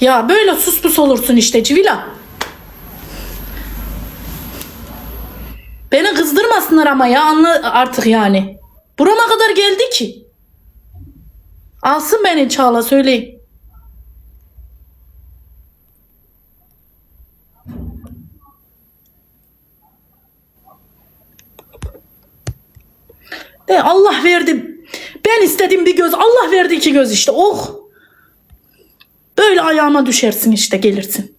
Ya böyle sus pus olursun işte Civila. Beni kızdırmasınlar ama ya anla artık yani. Burama kadar geldi ki. Alsın beni Çağla söyleyin. De Allah verdi. Ben istedim bir göz. Allah verdi iki göz işte. Oh. Böyle ayağıma düşersin işte gelirsin.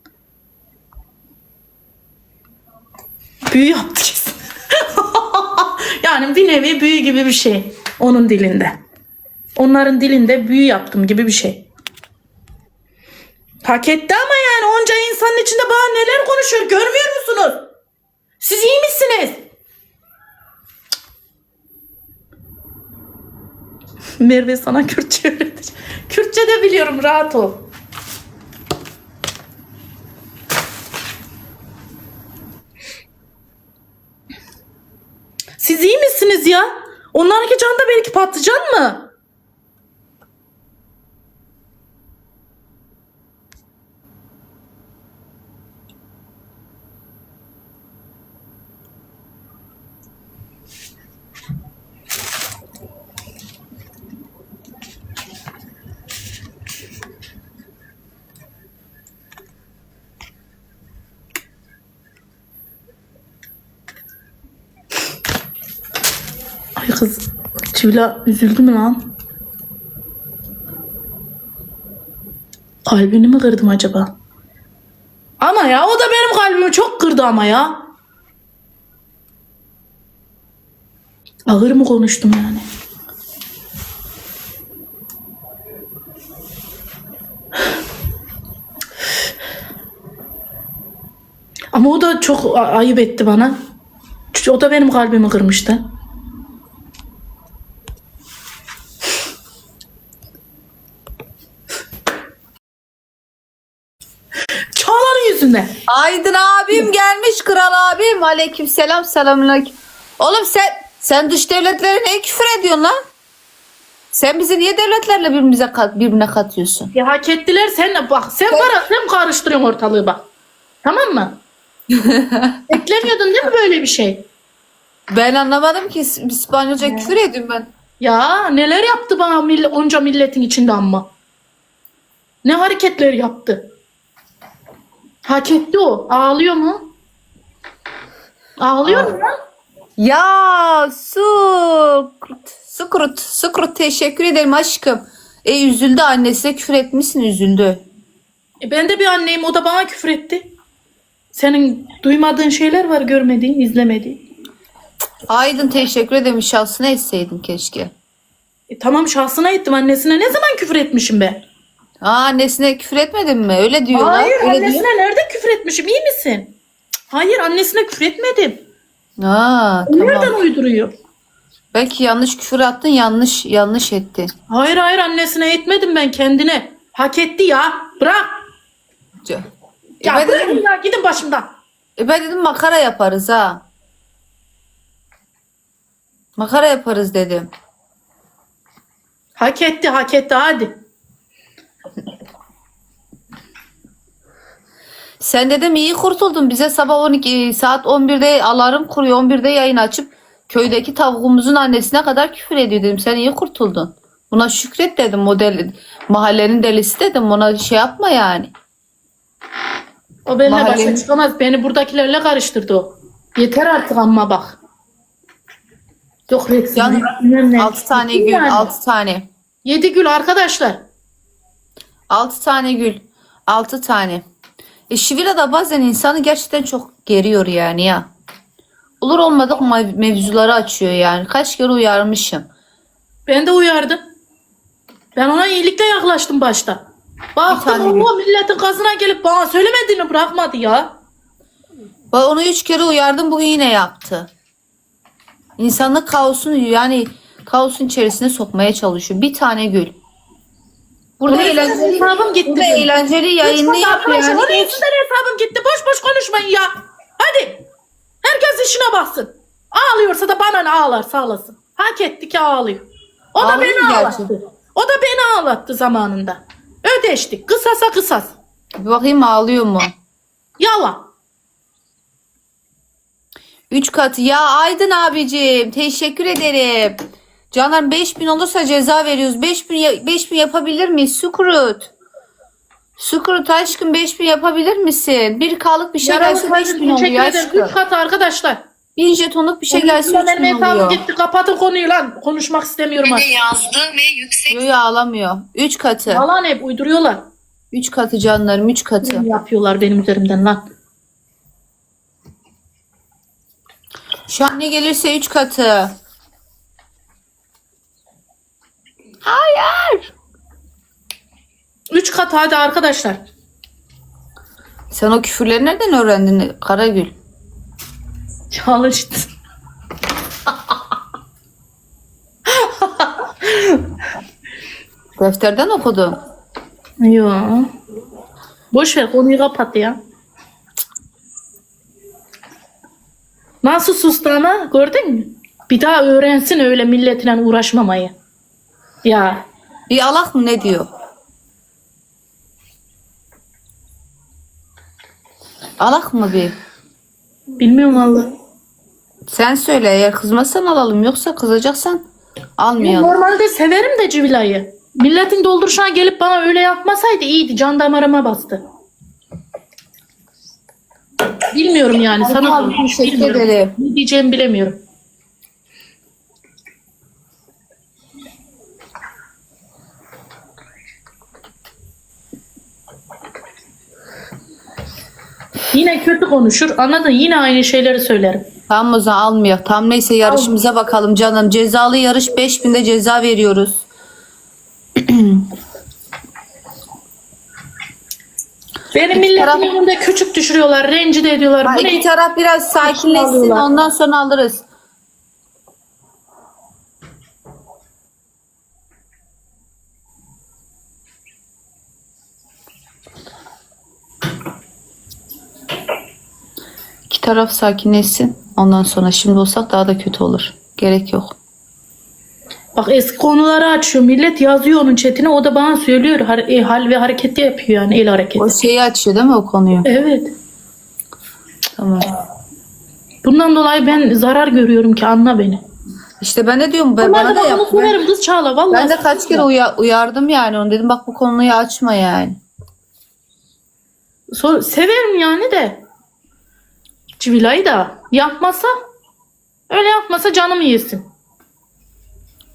Büyü yaptırırsın. yani bir nevi büyü gibi bir şey. Onun dilinde. Onların dilinde büyü yaptım gibi bir şey. Hak etti ama yani onca insanın içinde bana neler konuşuyor görmüyor musunuz? Siz iyi misiniz? Merve sana Kürtçe öğretecek. Kürtçe de biliyorum rahat ol. Misiniz ya? Onlarınki can da belki patlıcan mı? Kız Çivila üzüldü mü lan? Kalbini mi kırdım acaba? Ama ya o da benim kalbimi çok kırdı ama ya. Ağır mı konuştum yani? Ama o da çok ayıp etti bana. O da benim kalbimi kırmıştı. Yüzünden. Aydın abim gelmiş kral abim. Aleyküm selam selamünaleyküm. Oğlum sen sen dış devletlere ne küfür ediyorsun lan? Sen bizi niye devletlerle birbirimize kat, birbirine katıyorsun? Ya hak ettiler sen bak sen para sen karıştırıyorsun ortalığı bak. Tamam mı? Beklemiyordun değil mi böyle bir şey? Ben anlamadım ki İs- İspanyolca küfür ediyorum ben. Ya neler yaptı bana mille, onca milletin içinde ama. Ne hareketler yaptı. Hak etti o. Ağlıyor mu? Ağlıyor mu? Ya Sukrut, Sukrut, Sukrut teşekkür ederim aşkım. E üzüldü annesine küfür etmişsin üzüldü. E, ben de bir anneyim o da bana küfür etti. Senin duymadığın şeyler var görmediğin, izlemediğin. Aydın teşekkür ederim şahsına etseydin keşke. E, tamam şahsına ettim annesine ne zaman küfür etmişim ben? Aa, annesine küfür etmedin mi? Öyle diyorlar. Hayır öyle annesine nerede küfür etmişim iyi misin? Hayır annesine küfür etmedim. diyor. Aa, tamam. Nereden uyduruyor? Belki yanlış küfür attın, yanlış yanlış ettin. Hayır hayır annesine etmedim ben kendine. Hak etti ya. Bırak. C- E Ya ben, bırakın dedim, ya gidin başımdan. e ben dedim makara yaparız ha. Makara yaparız dedim. Hak etti hak etti hadi. Sen dedim iyi kurtuldun. Bize sabah 12 saat 11'de alarm kuruyor. 11'de yayın açıp köydeki tavuğumuzun annesine kadar küfür ediyor dedim. Sen iyi kurtuldun. Buna şükret dedim o deli, mahallenin delisi dedim. Ona şey yapma yani. O benimle Mahallenin- başa çıkamaz. Beni buradakilerle karıştırdı o. Yeter artık amma bak. Yok resim. Canım, bilmem ne. 6 tane gül, yani? 6 tane. Yedi gül arkadaşlar. 6 tane gül. 6 tane. E Şivira da bazen insanı gerçekten çok geriyor yani ya. Olur olmadık mev- mevzuları açıyor yani. Kaç kere uyarmışım. Ben de uyardım. Ben ona iyilikle yaklaştım başta. Baktım o milletin kazına gelip bana söylemediğini bırakmadı ya. Ben onu üç kere uyardım bugün yine yaptı. İnsanlık kaosun yani kaosun içerisine sokmaya çalışıyor. Bir tane gül. Burada yüzünden eğlenceli, hesabım gitti. burada eğlenceli yayını Lütfen yap arkadaşlar yani. onun yüzünden hesabım gitti. Boş boş konuşmayın ya. Hadi. Herkes işine baksın. Ağlıyorsa da bana ne ağlar sağlasın. Hak etti ki ağlıyor. O da Ağlıyor beni mu ağlattı. gerçekten? O da beni ağlattı zamanında. Ödeştik. Kısasa kısas. Bir bakayım ağlıyor mu? Yalan. Üç katı. Ya Aydın abicim teşekkür ederim. Canlar 5000 olursa ceza veriyoruz. 5000 ya- 5000 yapabilir miyiz? Sukurut. Sukurut aşkım 5000 yapabilir misin? Bir kalık bir şey Yaralı gelse Kadir, 5000 teşekkür oluyor aşkım. Üç katı arkadaşlar. Bir jetonluk bir şey gelse Benim 3000 hesabım oluyor. gitti. Kapatın konuyu lan. Konuşmak istemiyorum artık. yazdı ve yüksek Yo yo ağlamıyor. 3 katı. Yalan hep uyduruyorlar. 3 katı canlarım 3 katı. Yapıyorlar benim üzerimden lan. Şu an ne gelirse 3 katı. Hayır. Üç katı hadi arkadaşlar. Sen o küfürleri nereden öğrendin Karagül? Çalış. Defterden okudun. Yo. Boş ver konuyu kapat ya. Nasıl sustu ama gördün mü? Bir daha öğrensin öyle milletle uğraşmamayı. Ya Bir alak mı ne diyor? Alak mı bir? bilmiyorum valla. Sen söyle eğer kızmazsan alalım yoksa kızacaksan almayalım. Normalde severim de civilayı. Milletin dolduruşuna gelip bana öyle yapmasaydı iyiydi. Can damarıma bastı. Bilmiyorum yani. Sana Abi, teşekkür bilmiyorum. ederim. Ne diyeceğimi bilemiyorum. Yine kötü konuşur. Anladın? Yine aynı şeyleri söylerim. Tamam o zaman almıyor. Tam neyse yarışımıza bakalım canım. Cezalı yarış 5000'de ceza veriyoruz. Beni milletin taraf- yanında küçük düşürüyorlar. Rencide ediyorlar. Ha, Bu ne? iki taraf biraz sakinleşsin alıyorlar. ondan sonra alırız. İki taraf sakinleşsin. Ondan sonra şimdi olsak daha da kötü olur. Gerek yok. Bak eski konuları açıyor. Millet yazıyor onun chatine. O da bana söylüyor. Har- e, hal ve hareketi yapıyor yani. El hareketi. O şeyi açıyor değil mi o konuyu? Evet. Tamam. Bundan dolayı ben zarar görüyorum ki anla beni. İşte ben de diyorum ben, bana da yap. Ben, kız Çağla. Vallahi. ben de kaç kere uya- uyardım yani onu dedim bak bu konuyu açma yani. So- severim yani de. Civilayı da yapmasa öyle yapmasa canımı yesin.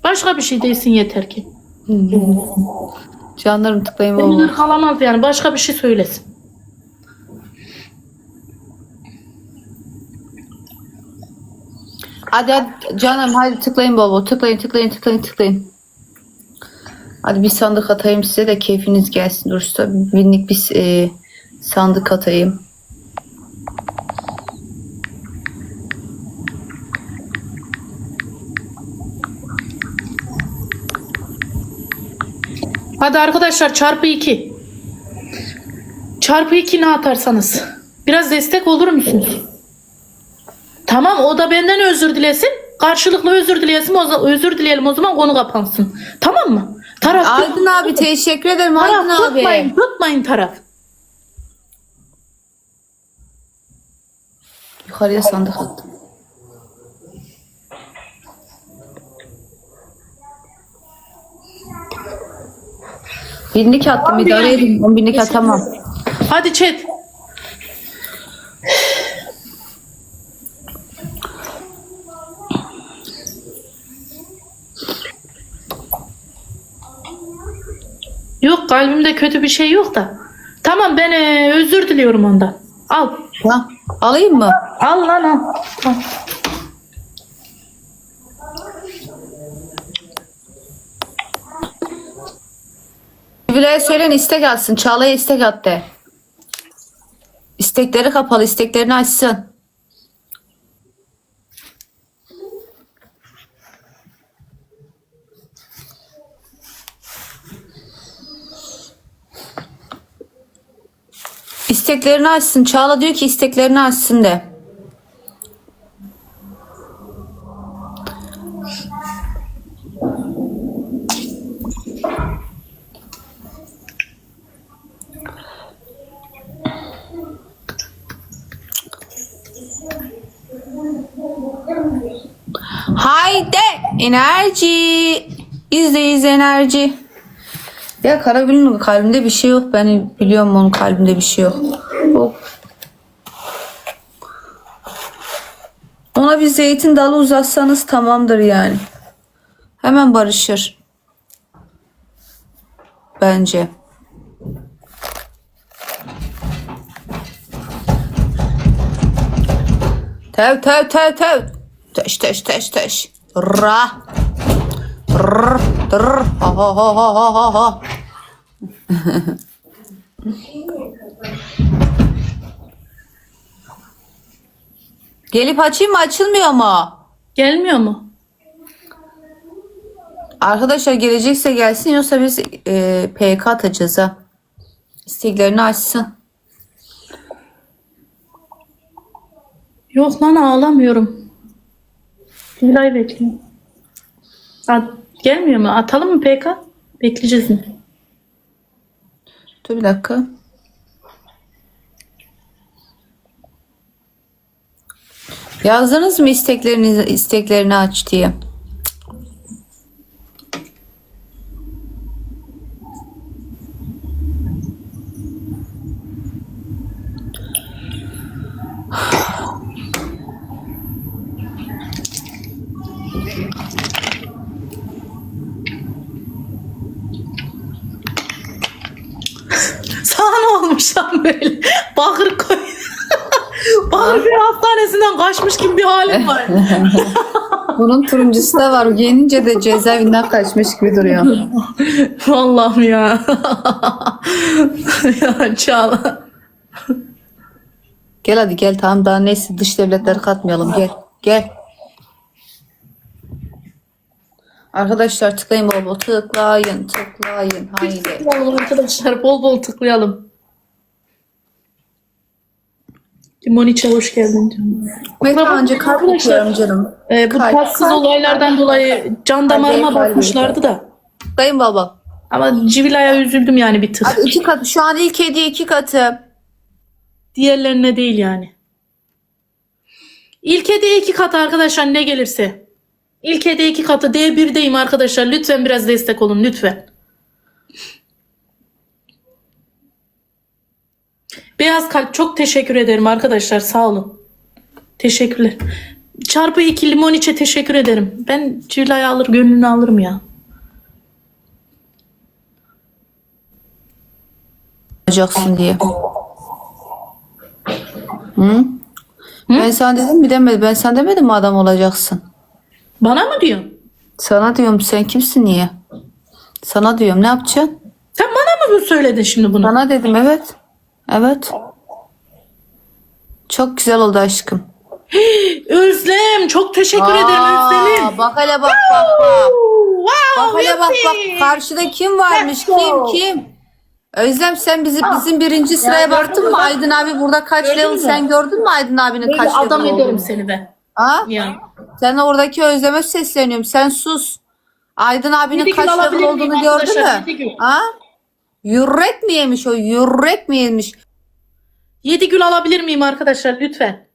Başka bir şey değilsin yeter ki. Canlarım tıklayın Beni baba. kalamaz yani başka bir şey söylesin. Hadi hadi canım hadi tıklayın baba. Tıklayın tıklayın tıklayın tıklayın. Hadi bir sandık atayım size de keyfiniz gelsin. Durursa binlik bir e, sandık atayım. Hadi arkadaşlar çarpı 2. Çarpı 2 ne atarsanız. Biraz destek olur musunuz? Tamam o da benden özür dilesin. Karşılıklı özür dileyesin. O zaman, özür dileyelim o zaman konu kapansın. Tamam mı? Taraf Aydın abi teşekkür ederim taraf Aydın abi. tutmayın, tutmayın taraf. Yukarıya sandık attım. Binlik attım idare edin. On binlik atamam. Hadi chat. Yok kalbimde kötü bir şey yok da. Tamam ben e, özür diliyorum ondan. Al. Ha, alayım mı? Al lan al. al. Bilal'e söylen istek atsın. Çağla'ya istek at de. İstekleri kapalı. isteklerini açsın. İsteklerini açsın. Çağla diyor ki isteklerini açsın de. Enerji. İzleyiz enerji. Ya Karagül'ün kalbinde bir şey yok. Ben biliyorum onun kalbinde bir şey yok. Ona bir zeytin dalı uzatsanız tamamdır yani. Hemen barışır. Bence. Tev tev tev tev. Teş teş teş teş. Ra. Rrr, tırr, ha ha ha ha ha ha ha. Gelip açayım mı açılmıyor mu? Gelmiyor mu? Arkadaşlar gelecekse gelsin yoksa biz e, PK atacağız ha. İsteklerini açsın. Yok lan ağlamıyorum. Gülay bekliyorum. At, gelmiyor mu? Atalım mı PK? Bekleyeceğiz mi? Dur bir dakika. Yazdınız mı isteklerinizi isteklerini aç diye? Sana ne olmuş lan böyle? Bakır koy. Bakır hastanesinden kaçmış gibi bir halim var. Bunun turuncusu da var. Gelince de cezaevinden kaçmış gibi duruyor. Vallahi ya. ya Çağla. Gel hadi gel tamam daha neyse dış devletleri katmayalım gel gel. Arkadaşlar tıklayın bol bol tıklayın tıklayın haydi. Tıklayalım arkadaşlar bol bol tıklayalım. Limoniçe hoş geldin canım. Mete önce kalp yapıyorum canım. Ee, bu Kalp, tatsız kalp, olaylardan dolayı can damarıma bakmışlardı da. Tıklayın baba. Ama Civila'ya üzüldüm yani bir tık. Hadi iki katı şu an ilk hediye iki katı. Diğerlerine değil yani. İlk hediye iki katı arkadaşlar ne gelirse. İlk hediye iki katı D1'deyim arkadaşlar. Lütfen biraz destek olun lütfen. Beyaz kalp çok teşekkür ederim arkadaşlar sağ olun. Teşekkürler. Çarpı iki limon içe teşekkür ederim. Ben Civila'yı alır gönlünü alırım ya. Olacaksın diye. Hı? Ben sana dedim mi demedim. Ben sana demedim mi adam olacaksın. Bana mı diyorsun? Sana diyorum sen kimsin niye? Sana diyorum ne yapacaksın? Sen bana mı bu söyledin şimdi bunu? Sana dedim evet. Evet. Çok güzel oldu aşkım. Özlem çok teşekkür ederim Özlem'im. Bak hele bak bak bak. Wow, Bak hele bak bak. Karşıda kim varmış? Let's go. Kim kim? Özlem sen bizi bizim birinci sıraya baktın mı? Aydın abi burada kaç Gördün level mü? sen gördün mü Aydın abinin Böyle kaç level adam ederim olduğunu? seni ben. Ha? Ya. Sen oradaki Özlem'e sesleniyorum. Sen sus. Aydın abinin kaç level olduğunu gördün mü? Ha? Yürek mi yemiş o? Yürek mi yemiş? 7 gül alabilir miyim arkadaşlar lütfen?